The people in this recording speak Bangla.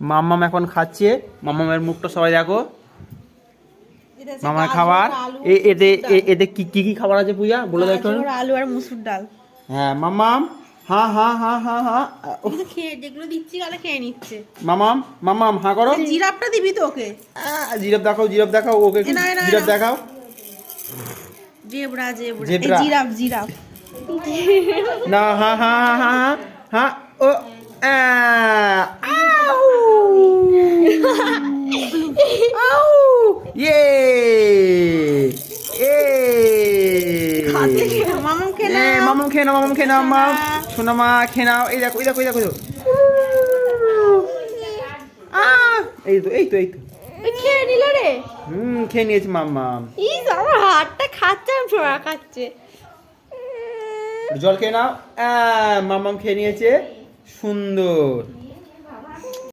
মাম্মাম এখন খাচ্ছে। মাম্মামের মুখটা সবাই দেখো। মামার খাবার। এ- এতে এতে কি কি কি খাবার আছে পূজা? বলে একটু। আলু আর মুসুর ডাল। হ্যাঁ মাম্মাম। হ্যাঁ হ্যাঁ হ্যাঁ হ্যাঁ হ্যাঁ খেয়ে যেগুলো দিচ্ছি গালে খেয়ে নিচ্ছে। মামাম মামাম হ্যাঁ করো। জিরাপটা দিবি তো ওকে? জিরাফ দেখাও জিরাফ দেখাও ওকে জিরাফ। দেখাও। Zebra zebra. Giraffe giraffe. না হ্যাঁ হ্যাঁ হ্যাঁ হ্যাঁ ও আহ, মামাম খেয়ে নাও। মামাম খেয়ে নাও মামাম খেয়ে নাও মা। শোনা মা খেয়ে নাও। এই দেখো এই দেখো এই দেখো এই তো এই তো এই তো। খেয়ে নিল রে। হুম খেয়ে নিয়েছি মাম্মাম ইস আমার হাতটা খাচ্ছে আর ফোড়া খাচ্ছে। জল খেয়ে নাও। মামাম খেয়ে নিয়েছে। সুন্দর।